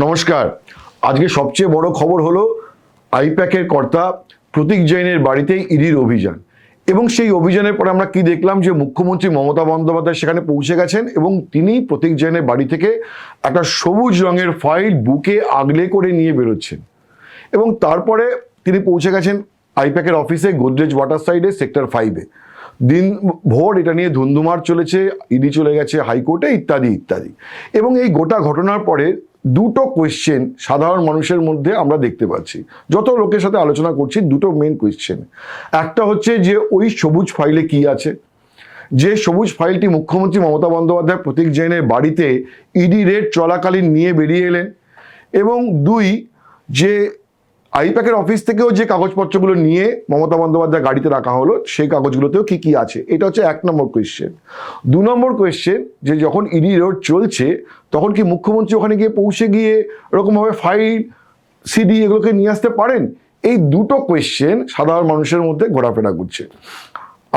নমস্কার। আজকে সবচেয়ে বড় খবর হলো আইপ্যাকের কর্তা প্রতীক জৈনের বাড়িতে ইডির অভিযান। এবং সেই অভিযানের পরে আমরা কি দেখলাম যে মুখ্যমন্ত্রী মমতা বন্দ্যোপাধ্যায় সেখানে পৌঁছে গেছেন এবং তিনি প্রতীক জৈনের বাড়ি থেকে একটা সবুজ রঙের ফাইল বুকে আগলে করে নিয়ে বেরোচ্ছেন। এবং তারপরে তিনি পৌঁছে গেছেন আইপ্যাকের অফিসে, গোদরেজ ওয়াটার সাইডে, সেক্টর ফাইভে দিন ভোর এটা নিয়ে ধুন্ধুমার চলেছে, ইডি চলে গেছে হাইকোর্টে, ইত্যাদি ইত্যাদি। এবং এই গোটা ঘটনার পরে দুটো কোয়েশ্চেন সাধারণ মানুষের মধ্যে আমরা দেখতে পাচ্ছি। যত লোকের সাথে আলোচনা করছি, দুটো মেন কোয়েশ্চেন একটা হচ্ছে যে, ওই সবুজ ফাইলে কি আছে? যে সবুজ ফাইলটি মুখ্যমন্ত্রী মমতা বন্দ্যোপাধ্যায়, প্রতীক জৈনের বাড়িতে ইডি রেড চলাকালীন নিয়ে বেরিয়ে এলেন। এবং দুই, যে আইপ্যাকের অফিস থেকেও যে কাগজপত্রগুলো নিয়ে মমতা বন্দ্যোপাধ্যায় গাড়িতে রাখা হলো, সেই কাগজগুলোতেও কি কি আছে? এটা হচ্ছে এক নম্বর কোয়েশ্চেন দু নম্বর কোয়েশ্চেন যে যখন ইডি রোড চলছে, তখন কি মুখ্যমন্ত্রী ওখানে গিয়ে পৌঁছে গিয়ে এরকমভাবে ফাইল সিডি এগুলোকে নিয়ে আসতে পারেন? এই দুটো কোয়েশ্চেন সাধারণ মানুষের মধ্যে ঘোরাফেরা করছে।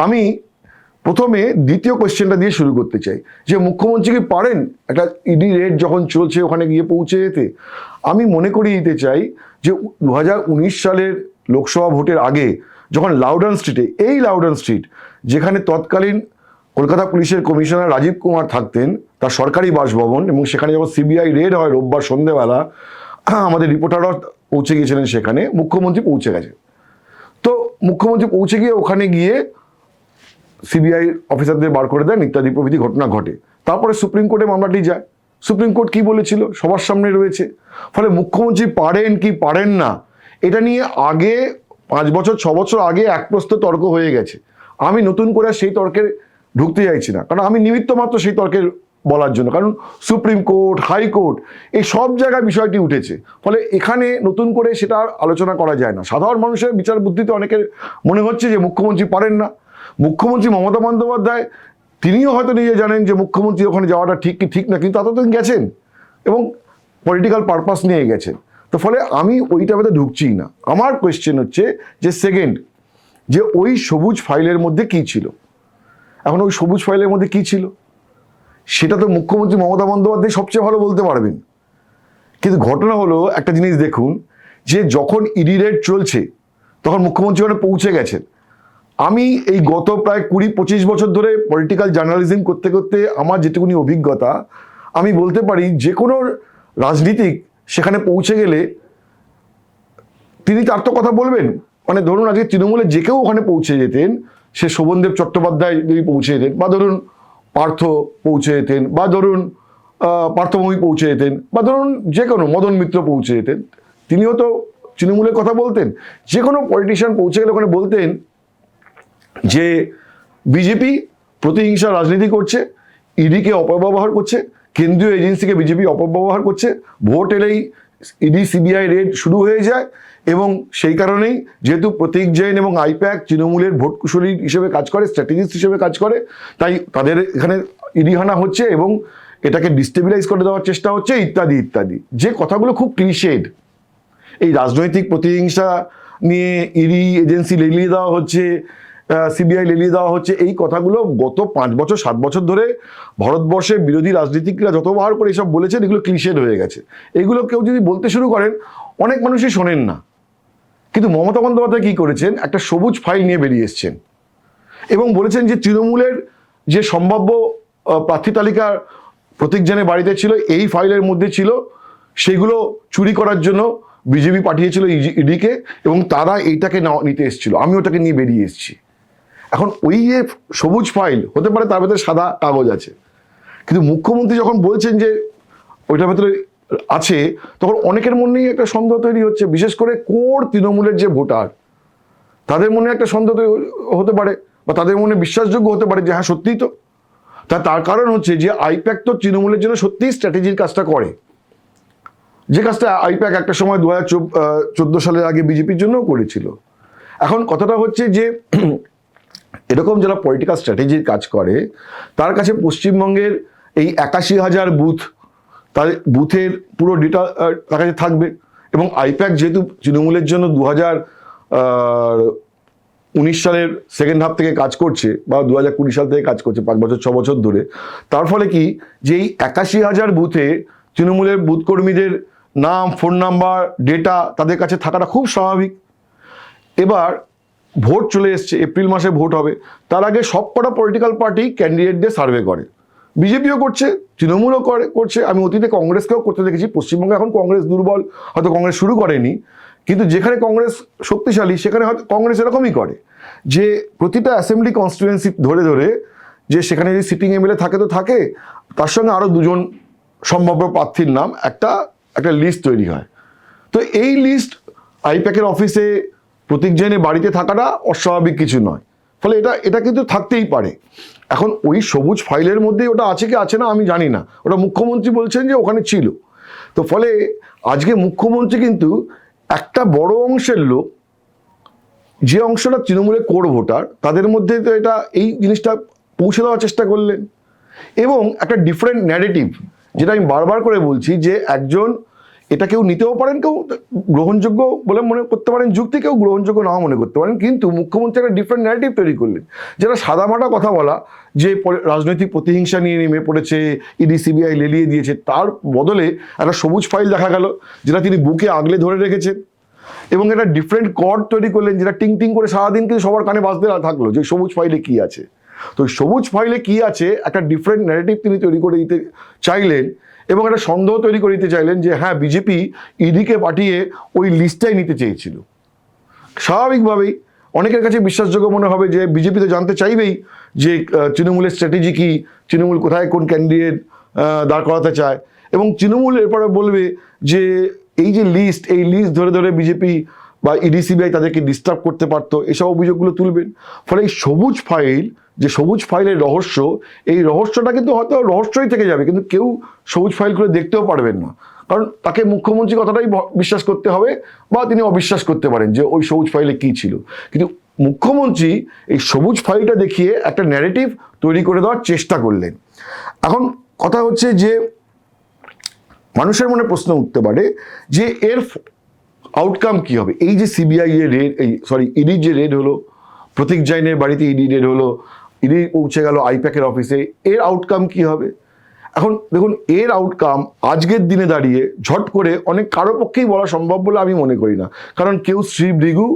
আমি প্রথমে দ্বিতীয় কোয়েশ্চেনটা দিয়ে শুরু করতে চাই। যে মুখ্যমন্ত্রী কি পারেন একটা ইডি রেড যখন চলছে ওখানে গিয়ে পৌঁছে যেতে? আমি মনে করিয়ে দিতে চাই যে দু হাজার উনিশ সালের লোকসভা ভোটের আগে যখন লাউডন স্ট্রিটে, এই লাউডন স্ট্রিট, যেখানে তৎকালীন কলকাতা পুলিশের কমিশনার রাজীব কুমার থাকতেন, তার সরকারি বাসভবন এবং সেখানে যখন সিবিআই রেড হয় রোববার সন্ধেবেলা, আমাদের রিপোর্টাররা পৌঁছে গিয়েছিলেন সেখানে, মুখ্যমন্ত্রী পৌঁছে গেছে। তো মুখ্যমন্ত্রী পৌঁছে গিয়ে ওখানে গিয়ে সিবিআই অফিসারদের বার করে দেন, ইত্যাদি প্রভৃতি ঘটনা ঘটে। তারপরে সুপ্রিম কোর্টে মামলাটি যায়। সুপ্রিম কোর্ট কি বলেছিল? সবার সামনে রয়েছে। ফলে মুখ্যমন্ত্রী পারেন কি পারেন না, এটা নিয়ে আগে পাঁচ বছর, ছ বছর আগে এক প্রস্ত তর্ক হয়ে গেছে। আমি নতুন করে সেই তর্কে ঢুকতে চাইছি না। কারণ আমি নিমিত্ত মাত্র সেই তর্কের বলার জন্য। কারণ সুপ্রিম কোর্ট হাইকোর্ট এই সব জায়গায় বিষয়টি উঠেছে। ফলে এখানে নতুন করে সেটা আর আলোচনা করা যায় না। সাধারণ মানুষের বিচার বুদ্ধিতে অনেকের মনে হচ্ছে যে মুখ্যমন্ত্রী পারেন না। মুখ্যমন্ত্রী মমতা বন্দ্যোপাধ্যায় তিনিও হয়তো নিজে জানেন যে মুখ্যমন্ত্রী ওখানে যাওয়াটা ঠিক কি ঠিক না, কিন্তু এতদিন গেছেন এবং পলিটিক্যাল পারপাস নিয়ে গেছেন। তো ফলে আমি ওইটা মধ্যে ঢুকছিই না। আমার কোয়েশ্চেন হচ্ছে যে সেকেন্ড যে ওই সবুজ ফাইলের মধ্যে কি ছিল? এখন ওই সবুজ ফাইলের মধ্যে কি ছিল? সেটা তো মুখ্যমন্ত্রী মমতা বন্দ্যোপাধ্যায় সবচেয়ে ভালো বলতে পারবেন। কিন্তু ঘটনা হলো একটা জিনিস দেখুন, যে যখন ইডি রেড চলছে, তখন মুখ্যমন্ত্রী ওখানে পৌঁছে গেছেন। আমি এই গত প্রায় কুড়ি, পঁচিশ বছর ধরে পলিটিক্যাল জার্নালিজম করতে করতে আমার যেটুকুনি অভিজ্ঞতা, আমি বলতে পারি যে কোনো রাজনীতিক সেখানে পৌঁছে গেলে তিনি তার তো কথা বলবেন। মানে ধরুন আজকে তৃণমূলে যে কেউ ওখানে পৌঁছে যেতেন, সে শোভনদেব চট্টোপাধ্যায় যদি পৌঁছে যেতেন, বা ধরুন পার্থ পৌঁছে যেতেন, বা ধরুন পার্থভূমি পৌঁছে যেতেন, বা ধরুন যে কোনো মদন মিত্র পৌঁছে যেতেন, তিনিও তো তৃণমূলের কথা বলতেন। যে কোনো পলিটিশিয়ান পৌঁছে গেলে ওখানে বলতেন যে বিজেপি প্রতিহিংসা রাজনীতি করছে ইডিকে অপব্যবহার করছে, কেন্দ্রীয় এজেন্সিকে বিজেপি অপব্যবহার করছে, ভোট এলেই ইডি সিবিআই রেড শুরু হয়ে যায় এবং সেই কারণেই যেহেতু প্রতীক জৈন এবং আইপ্যাক তৃণমূলের ভোট কুশলী হিসেবে কাজ করে, স্ট্র্যাটেজিস্ট হিসেবে কাজ করে, তাই তাদের এখানে ইডি হানা হচ্ছে এবং এটাকে ডিস্টেবিলাইজ করে দেওয়ার চেষ্টা হচ্ছে, ইত্যাদি ইত্যাদি। যে কথাগুলো খুব ক্লিশেড, এই রাজনৈতিক প্রতিহিংসা নিয়ে ইডি এজেন্সি লেলিয়ে দেওয়া হচ্ছে সিবিআই লেলিয়ে দেওয়া হচ্ছে। এই কথাগুলো গত পাঁচ বছর, সাত বছর ধরে ভারতবর্ষের বিরোধী রাজনীতিকরা যতবার করে এসব বলেছেন, এগুলো ক্লিশেড হয়ে গেছে। এগুলো কেউ যদি বলতে শুরু করেন, অনেক মানুষই শোনেন না। কিন্তু মমতা বন্দ্যোপাধ্যায় কী করেছেন? একটা সবুজ ফাইল নিয়ে বেরিয়ে এসছেন। এবং বলেছেন যে তৃণমূলের যে সম্ভাব্য প্রার্থী তালিকার প্রতীকজনের বাড়িতে ছিল, এই ফাইলের মধ্যে ছিল। সেগুলো চুরি করার জন্য বিজেপি পাঠিয়েছিল ইডিকে এবং তারা এইটাকে নিতে এসেছিল। আমি ওটাকে নিয়ে বেরিয়ে এসেছি। এখন ওই যে সবুজ ফাইল হতে পারে তার ভেতরে সাদা কাগজ আছে। কিন্তু মুখ্যমন্ত্রী যখন বলছেন যে ওইটার ভেতরে আছে, তখন অনেকের মনেই একটা সন্দেহ তৈরি হচ্ছে, বিশেষ করে কোর তৃণমূলের যে ভোটার, তাদের মনে একটা সন্দেহ হতে পারে বা তাদের মনে বিশ্বাসযোগ্য হতে পারে যে হ্যাঁ সত্যিই তো। তা তার কারণ হচ্ছে যে আইপ্যাক তো তৃণমূলের জন্য সত্যিই স্ট্র্যাটেজির কাজটা করে। যে কাজটা আইপ্যাক একটা সময় দু হাজার চোদ্দ সালের আগে বিজেপির জন্যও করেছিল। এখন কথাটা হচ্ছে যে এরকম যারা পলিটিক্যাল স্ট্র্যাটেজির কাজ করে, তার কাছে পশ্চিমবঙ্গের এই একাশি হাজার বুথ তার বুথের পুরো ডেটা তার কাছে থাকবে। এবং আইপ্যাক যেহেতু তৃণমূলের জন্য দু হাজার উনিশ সালের সেকেন্ড হাফ থেকে কাজ করছে বা দু হাজার কুড়ি সাল থেকে কাজ করছে, পাঁচ বছর, ছ বছর ধরে, তার ফলে কি? যে এই একাশি হাজার বুথে তৃণমূলের বুথ কর্মীদের নাম ফোন নাম্বার ডেটা তাদের কাছে থাকাটা খুব স্বাভাবিক। এবার ভোট চলে এসছে, এপ্রিল মাসে ভোট হবে। তার আগে সবকটা পলিটিক্যাল পার্টি ক্যান্ডিডেটদের সার্ভে করে। বিজেপিও করছে, তৃণমূলও করে, করছে। আমি অতীতে কংগ্রেসকেও করতে দেখেছি। পশ্চিমবঙ্গে এখন কংগ্রেস দুর্বল, হয়তো কংগ্রেস শুরু করেনি। কিন্তু যেখানে কংগ্রেস শক্তিশালী, সেখানে হয়তো কংগ্রেস এরকমই করে। যে প্রতিটা অ্যাসেম্বলি কনস্টিটুয়েন্সি ধরে ধরে যে সেখানে যদি সিটিং এমএলএ থাকে তো থাকে। তার সঙ্গে আরও দুজন সম্ভাব্য প্রার্থীর নাম, একটা একটা লিস্ট তৈরি হয়। তো এই লিস্ট আইপ্যাকের অফিসে প্রতীক জৈনের বাড়িতে থাকাটা অস্বাভাবিক কিছু নয়। ফলে এটা এটা কিন্তু থাকতেই পারে। এখন ওই সবুজ ফাইলের মধ্যেই ওটা আছে কি আছে না আমি জানি না। ওটা মুখ্যমন্ত্রী বলছেন যে ওখানে ছিল। তো ফলে আজকে মুখ্যমন্ত্রী কিন্তু একটা বড় অংশের লোক, যে অংশটা তৃণমূলের কোর ভোটার, তাদের মধ্যে তো এটা, এই জিনিসটা পৌঁছে দেওয়ার চেষ্টা করলেন। এবং একটা ডিফারেন্ট ন্যারেটিভ যেটা আমি বারবার করে বলছি যে একজন এটা কেউ নিতেও পারেন, কেউ গ্রহণযোগ্য বলে মনে করতে পারেন, যুক্তি কেউ গ্রহণযোগ্য নাও মনে করতে পারেন, কিন্তু মুখ্যমন্ত্রী একটা ডিফারেন্ট ন্যারেটিভ তৈরি করলেন। যেটা সাদামাটা কথা বলা, যে রাজনৈতিক প্রতিহিংসা নিয়ে নেমে পড়েছে, ইডি, সিবিআই লেলিয়ে দিয়েছে, তার বদলে একটা সবুজ ফাইল দেখা গেল, যেটা তিনি বুকে আগলে ধরে রেখেছেন। এবং একটা ডিফারেন্ট কর্ড তৈরি করলেন, যেটা টিং টিং করে সারাদিন কিন্তু সবার কানে বাজতে থাকল, যে সবুজ ফাইলে কি আছে। তো সবুজ ফাইলে কি আছে, একটা ডিফারেন্ট ন্যারেটিভ তিনি তৈরি করে দিতে চাইলেন এবং একটা সন্দেহ তৈরি করে দিতে চাইলেন যে হ্যাঁ বিজেপি ইডিকে পাঠিয়ে ওই লিস্টটাই নিতে চেয়েছিল। স্বাভাবিকভাবেই অনেকের কাছে বিশ্বাসযোগ্য মনে হবে যে, বিজেপি তো জানতে চাইবেই যে তৃণমূলের স্ট্র্যাটেজি কি, তৃণমূল কোথায় কোন ক্যান্ডিডেট দাঁড় করাতে চায়। এবং তৃণমূল এরপরে বলবে যে, এই যে লিস্ট এই লিস্ট ধরে ধরে বিজেপি বা ইডিসিবিআই তাদেরকে ডিস্টার্ব করতে পারতো, এসব অভিযোগগুলো তুলবেন। ফলে এই সবুজ ফাইল যে সবুজ ফাইলের রহস্য, এই রহস্যটা কিন্তু হয়তো রহস্যই থেকে যাবে, কিন্তু কেউ সবুজ ফাইল করে দেখতেও পারবেন না। কারণ তাকে মুখ্যমন্ত্রী কথাটাই বিশ্বাস করতে হবে বা তিনি অবিশ্বাস করতে পারেন যে ওই সবুজ ফাইলে কি ছিল। কিন্তু মুখ্যমন্ত্রী এই সবুজ ফাইলটা দেখিয়ে একটা ন্যারেটিভ তৈরি করে দেওয়ার চেষ্টা করলেন। এখন কথা হচ্ছে যে মানুষের মনে প্রশ্ন উঠতে পারে যে এর আউটকাম কি হবে? এই যে সিবিআই এর রেড এই সরি ইডির যে রেড হলো, প্রতীক জৈনের বাড়িতে ইডি রেড হলো ইডি পৌঁছে গেল আইপ্যাকের অফিসে এর আউটকাম কি হবে? এখন দেখুন, এর আউটকাম আজকের দিনে দাঁড়িয়ে ঝট করে অনেক কারও পক্ষেই বলা সম্ভব বলে আমি মনে করি না। কারণ কেউ শ্রী ভৃগু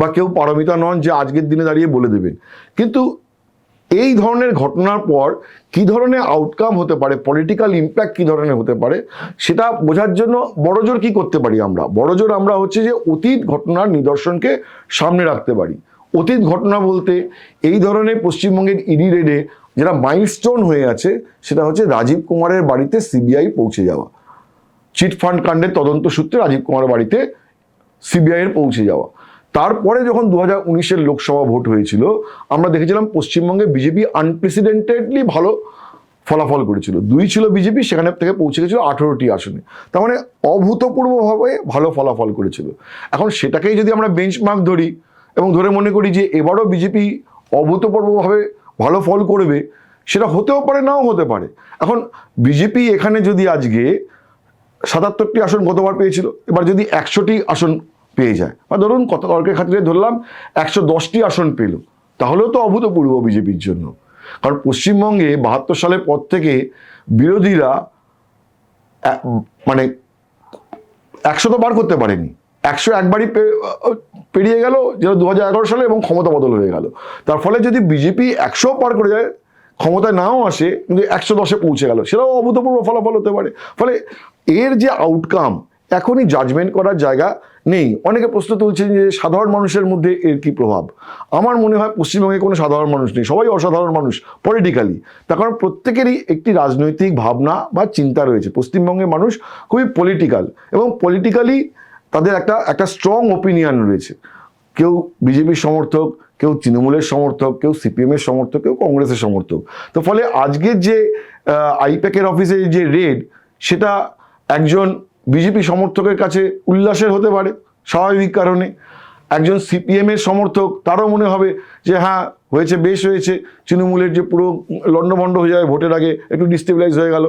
বা কেউ পারমিতা নন যে আজকের দিনে দাঁড়িয়ে বলে দেবেন। কিন্তু এই ধরনের ঘটনার পর কি ধরনের আউটকাম হতে পারে পলিটিক্যাল ইম্প্যাক্ট কি ধরনের হতে পারে, সেটা বোঝার জন্য বড়জোর কি করতে পারি আমরা? বড়জোর আমরা হচ্ছে যে অতীত ঘটনার নিদর্শনকে সামনে রাখতে পারি। অতীত ঘটনা বলতে এই ধরনের পশ্চিমবঙ্গের ইডি রেডে যেটা মাইলস্টোন হয়ে আছে, সেটা হচ্ছে রাজীব কুমারের বাড়িতে সিবিআই পৌঁছে যাওয়া। চিট ফান্ড কাণ্ডের তদন্ত সূত্রে রাজীব কুমারের বাড়িতে সিবিআইয়ের পৌঁছে যাওয়া। তারপরে যখন দু হাজার উনিশের লোকসভা ভোট হয়েছিল, আমরা দেখেছিলাম পশ্চিমবঙ্গে বিজেপি আনপ্রেসিডেন্টেডলি ভালো ফলাফল করেছিল। দুই ছিল বিজেপি, সেখানে থেকে পৌঁছে গেছিল আঠেরোটি আসনে। তার মানে অভূতপূর্বভাবে ভালো ফলাফল করেছিল। এখন সেটাকেই যদি আমরা বেঞ্চমার্ক ধরি এবং ধরে মনে করি যে এবারও বিজেপি অভূতপূর্বভাবে ভালো ফল করবে, সেটা হতেও পারে, নাও হতে পারে। এখন বিজেপি এখানে যদি আজকে সাতাত্তরটি আসন গতবার পেয়েছিল, এবার যদি একশোটি আসন পেয়ে যায়। বা ধরুন কত তর্কের খাতিরে ধরলাম, একশো দশটি আসন পেল। তাহলেও তো অভূতপূর্ব বিজেপির জন্য। কারণ পশ্চিমবঙ্গে বাহাত্তর সালের পর থেকে বিরোধীরা মানে একশো তো বার করতে পারেনি। একশো একবারই পেরিয়ে গেল যেটা দু হাজার এগারো সালে এবং ক্ষমতা বদল হয়ে গেল। তার ফলে যদি বিজেপি একশো পার করে যায়, ক্ষমতায় নাও আসে, কিন্তু একশো দশে পৌঁছে গেল। সেটাও অভূতপূর্ব ফলাফল হতে পারে। ফলে এর যে আউটকাম এখনই জাজমেন্ট করার জায়গা নেই। অনেকে প্রশ্ন তুলছেন যে সাধারণ মানুষের মধ্যে এর কি প্রভাব? আমার মনে হয় পশ্চিমবঙ্গে কোনো সাধারণ মানুষ নেই, সবাই অসাধারণ মানুষ পলিটিক্যালি তার কারণ প্রত্যেকেরই একটি রাজনৈতিক ভাবনা বা চিন্তা রয়েছে। পশ্চিমবঙ্গের মানুষ খুবই পলিটিক্যাল এবং পলিটিক্যালি তাদের একটা একটা স্ট্রং ওপিনিয়ন রয়েছে। কেউ বিজেপির সমর্থক, কেউ তৃণমূলের সমর্থক, কেউ সিপিএমের সমর্থক, কেউ কংগ্রেসের সমর্থক। তো ফলে আজকের যে আইপ্যাকের অফিসে যে রেড সেটা একজন বিজেপি সমর্থকের কাছে উল্লাসের হতে পারে, স্বাভাবিক কারণে। একজন সিপিএমের সমর্থক, তারও মনে হবে যে হ্যাঁ হয়েছে, বেশ হয়েছে। তৃণমূলের যে পুরো লণ্ডভণ্ড হয়ে যাবে ভোটের আগে, একটু ডিস্টেবিলাইজ হয়ে গেল।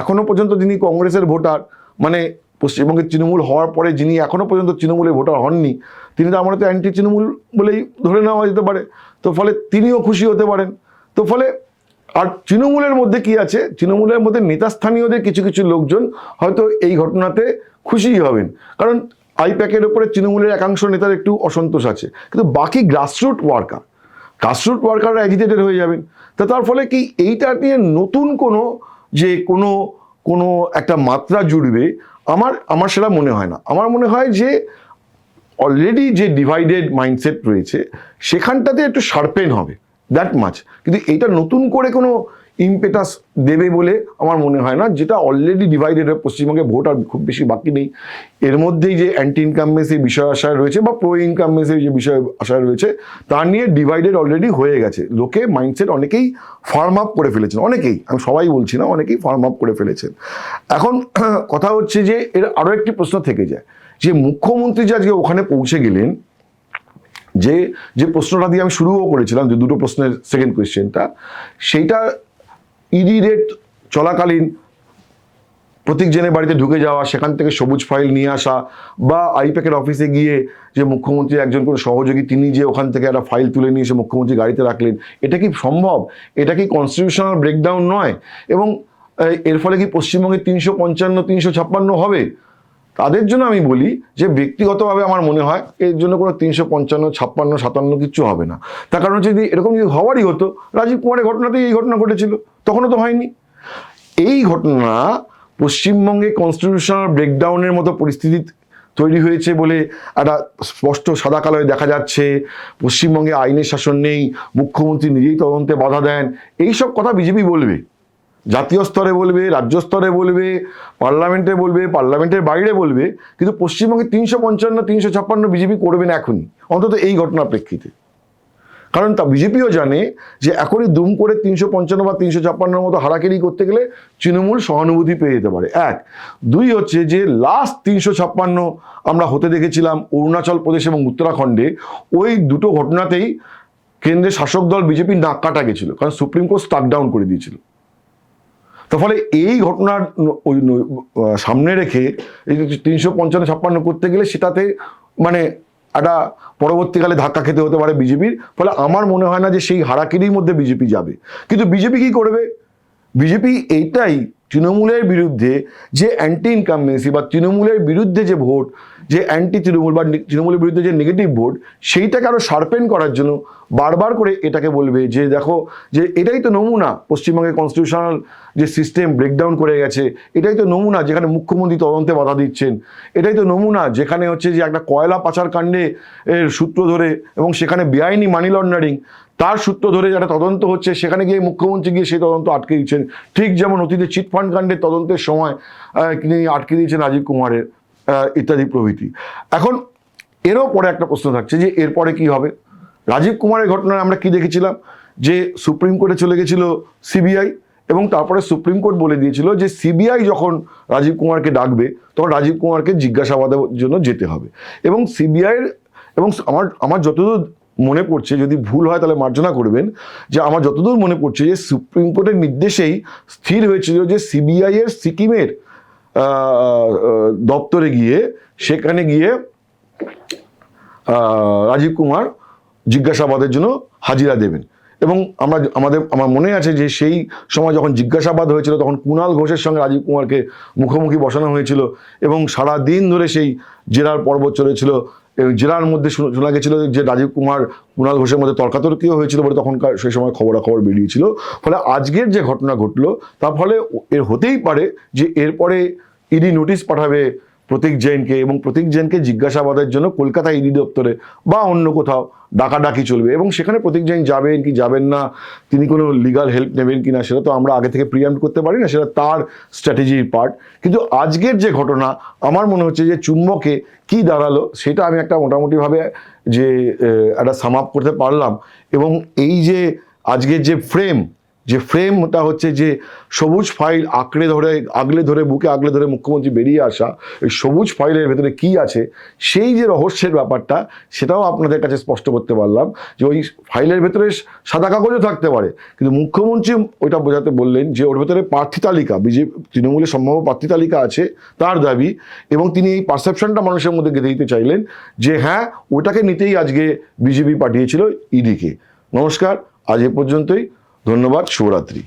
এখনও পর্যন্ত যিনি কংগ্রেসের ভোটার মানে পশ্চিমবঙ্গের তৃণমূল হওয়ার পরে যিনি এখনও পর্যন্ত তৃণমূলের ভোটার হননি, তিনি তো আমরা তো অ্যান্টি তৃণমূল বলেই ধরে নেওয়া যেতে পারে। তো ফলে তিনিও খুশি হতে পারেন। তো ফলে আর তৃণমূলের মধ্যে কি আছে? তৃণমূলের মধ্যে নেতাস্থানীয়দের কিছু কিছু লোকজন হয়তো এই ঘটনাতে খুশি খুশিই হবেন। কারণ আইপ্যাকের ওপরে তৃণমূলের একাংশ নেতার একটু অসন্তোষ আছে। কিন্তু বাকি গ্রাসরুট ওয়ার্কার গ্রাসরুট ওয়ার্কাররা অ্যাজিটেটেড হয়ে যাবেন। তা তার ফলে কি এইটা নিয়ে নতুন কোনো যে কোনো কোনো একটা মাত্রা জুড়বে, আমার আমার সেটা মনে হয় না। আমার মনে হয় যে অলরেডি যে ডিভাইডেড মাইন্ডসেট রয়েছে, সেখানটাতে একটু শার্পেন হবে। দ্যাট মাচ কিন্তু এটা নতুন করে কোনো ইম্পেটাস দেবে বলে আমার মনে হয় না। যেটা অলরেডি ডিভাইডেড হয়ে পশ্চিমবঙ্গে ভোট আর খুব বেশি বাকি নেই। এর মধ্যেই যে অ্যান্টি ইনকামবেন্সির বিষয় আশায় রয়েছে বা প্রো ইনকামবেন্সির যে বিষয় আশায় রয়েছে, তা নিয়ে ডিভাইডেড অলরেডি হয়ে গেছে। লোকে মাইন্ডসেট অনেকেই ফার্ম আপ করে ফেলেছেন। অনেকেই, আমি সবাই বলছি না, অনেকেই ফার্ম আপ করে ফেলেছেন। এখন কথা হচ্ছে যে এর আরও একটি প্রশ্ন থেকে যায়। যে মুখ্যমন্ত্রী যে আজকে ওখানে পৌঁছে গেলেন যে যে প্রশ্নটা দিয়ে আমি শুরুও করেছিলাম, যে দুটো প্রশ্নের সেকেন্ড কোয়েশ্চেনটা সেইটা ইডি রেট চলাকালীন প্রতীক জেনের বাড়িতে ঢুকে যাওয়া, সেখান থেকে সবুজ ফাইল নিয়ে আসা বা আইপ্যাকের অফিসে গিয়ে যে মুখ্যমন্ত্রী একজন কোনো সহযোগী, তিনি যে ওখান থেকে একটা ফাইল তুলে নিয়ে এসে মুখ্যমন্ত্রী গাড়িতে রাখলেন, এটা কি সম্ভব? এটা কি কনস্টিটিউশনাল ব্রেকডাউন নয়? এবং এর ফলে কি পশ্চিমবঙ্গে তিনশো পঞ্চান্ন, তিনশো ছাপ্পান্ন হবে? তাদের জন্য আমি বলি যে ব্যক্তিগতভাবে আমার মনে হয় এর জন্য কোনো তিনশো পঞ্চান্ন, ছাপ্পান্ন, সাতান্ন কিচ্ছু হবে না। তার কারণ হচ্ছে যদি এরকম যদি হওয়ারই হতো, রাজীব কুমারের ঘটনাতেই এই ঘটনা ঘটেছিল। তখনও তো হয়নি। এই ঘটনা পশ্চিমবঙ্গে কনস্টিটিউশনাল ব্রেকডাউনের মতো পরিস্থিতি তৈরি হয়েছে বলে একটা স্পষ্ট সাদা কালোয় দেখা যাচ্ছে। পশ্চিমবঙ্গে আইনের শাসন নেই, মুখ্যমন্ত্রী নিজেই তদন্তে বাধা দেন। এইসব কথা বিজেপি বলবে। জাতীয় স্তরে বলবে, রাজ্য স্তরে বলবে, পার্লামেন্টে বলবে, পার্লামেন্টের বাইরে বলবে, কিন্তু পশ্চিমবঙ্গে তিনশো পঞ্চান্ন, তিনশো ছাপ্পান্ন বিজেপি করবে না এখনই, অন্তত এই ঘটনার প্রেক্ষিতে। কারণ তা বিজেপিও জানে যে এখনই দুম করে তিনশো পঞ্চান্ন বা তিনশো ছাপ্পান্নর মতো হারাকেরি করতে গেলে তৃণমূল সহানুভূতি পেয়ে যেতে পারে। এক। দুই হচ্ছে যে লাস্ট তিনশো ছাপ্পান্ন আমরা হতে দেখেছিলাম অরুণাচল প্রদেশ এবং উত্তরাখণ্ডে, ওই দুটো ঘটনাতেই কেন্দ্রের শাসক দল বিজেপি নাক কাটা গেছিল, কারণ সুপ্রিম কোর্ট স্টাক ডাউন করে দিয়েছিল। তার ফলে এই ঘটনার ওই সামনে রেখে এই তিনশো পঞ্চান্ন ছাপ্পান্ন করতে গেলে সেটাতে মানে একটা পরবর্তীকালে ধাক্কা খেতে হতে পারে বিজেপির। ফলে আমার মনে হয় না যে সেই হারাকিরির মধ্যে বিজেপি যাবে। কিন্তু বিজেপি কি করবে? বিজেপি এইটাই তৃণমূলের বিরুদ্ধে যে অ্যান্টি ইনকামবেন্সি বা তৃণমূলের বিরুদ্ধে যে ভোট, যে অ্যান্টি তৃণমূল বা তৃণমূলের বিরুদ্ধে যে নেগেটিভ ভোট, সেইটাকে আরও শার্পেন করার জন্য বারবার করে এটাকে বলবে যে দেখো, যে এটাই তো নমুনা পশ্চিমবঙ্গের কনস্টিটিউশনাল যে সিস্টেম ব্রেকডাউন করে গেছে, এটাই তো নমুনা যেখানে মুখ্যমন্ত্রী তদন্তে বাধা দিচ্ছেন, এটাই তো নমুনা যেখানে হচ্ছে যে একটা কয়লা পাচার কাণ্ডে এর সূত্র ধরে এবং সেখানে বেআইনি মানি লন্ডারিং তার সূত্র ধরে যারা তদন্ত হচ্ছে, সেখানে গিয়ে মুখ্যমন্ত্রী গিয়ে সেই তদন্ত আটকে দিচ্ছেন ঠিক যেমন অতীতে চিটফান্ড কাণ্ডের তদন্তের সময় তিনি আটকে দিয়েছেন রাজীব কুমারের ইত্যাদি প্রভৃতি। এখন এরও পরে একটা প্রশ্ন থাকছে যে, এরপরে কি হবে? রাজীব কুমারের ঘটনায় আমরা কি দেখেছিলাম? যে সুপ্রিম কোর্টে চলে গেছিল সিবিআই এবং তারপরে সুপ্রিম কোর্ট বলে দিয়েছিল যে, সিবিআই যখন রাজীব কুমারকে ডাকবে, তখন রাজীব কুমারকে জিজ্ঞাসাবাদের জন্য যেতে হবে। এবং সিবিআইয়ের এবং আমার আমার যতদূর মনে পড়ছে, যদি ভুল হয় তাহলে মার্জনা করবেন, যে আমার যতদূর মনে পড়ছে যে সুপ্রিম কোর্টের নির্দেশেই স্থির হয়েছিল যে সিবিআই এর সিকিমের দপ্তরে গিয়ে, সেখানে গিয়ে রাজীব কুমার জিজ্ঞাসাবাদের জন্য হাজিরা দেবেন। এবং আমরা আমাদের, আমার মনে আছে যে সেই সময় যখন জিজ্ঞাসাবাদ হয়েছিল, তখন কুণাল ঘোষের সঙ্গে রাজীব কুমারকে মুখোমুখি বসানো হয়েছিল এবং সারা দিন ধরে সেই জেরার পর্ব চলেছিল। জেরার মধ্যে শোনা শোনা গেছিল যে রাজীব কুমার, কুণাল ঘোষের মধ্যে তর্কাতর্কিও হয়েছিল বলে তখনকার সেই সময় খবরাখবর বেরিয়েছিল। ফলে আজকের যে ঘটনা ঘটলো, তার ফলে এর হতেই পারে যে এরপরে ইডি নোটিশ পাঠাবে প্রতীক জৈনকে এবং প্রতীক জৈনকে জিজ্ঞাসাবাদের জন্য কলকাতা ইডি দপ্তরে বা অন্য কোথাও ডাকাডাকি চলবে। এবং সেখানে প্রতীক জৈন যাবেন কি যাবেন না, তিনি কোনো লিগাল হেল্প নেবেন কি না সেটা তো আমরা আগে থেকে প্রিয়াম্প করতে পারি না, সেটা তার স্ট্র্যাটেজির পার্ট কিন্তু আজকের যে ঘটনা, আমার মনে হচ্ছে যে চুম্বকে কি দাঁড়াল, সেটা আমি একটা মোটামুটিভাবে যে একটা সামাপ করতে পারলাম। এবং এই যে আজকের যে ফ্রেম যে ফ্রেমটা হচ্ছে যে সবুজ ফাইল আঁকড়ে ধরে, আগলে ধরে, বুকে আগলে ধরে মুখ্যমন্ত্রী বেরিয়ে আসা, এই সবুজ ফাইলের ভেতরে কি আছে, সেই যে রহস্যের ব্যাপারটা, সেটাও আপনাদের কাছে স্পষ্ট করতে পারলাম যে ওই ফাইলের ভেতরে সাদা কাগজও থাকতে পারে। কিন্তু মুখ্যমন্ত্রী ওইটা বোঝাতে বললেন যে ওর ভেতরে প্রার্থী তালিকা বিজেপি তৃণমূলের সম্ভাব্য প্রার্থী তালিকা আছে তার দাবি এবং তিনি এই পারসেপশনটা মানুষের মধ্যে গেঁথে দিতে চাইলেন যে হ্যাঁ ওটাকে নিতেই আজকে বিজেপি পাঠিয়েছিল ইডিকে। নমস্কার, আজ এ পর্যন্তই। ধন্যবাদ শুভরাত্রি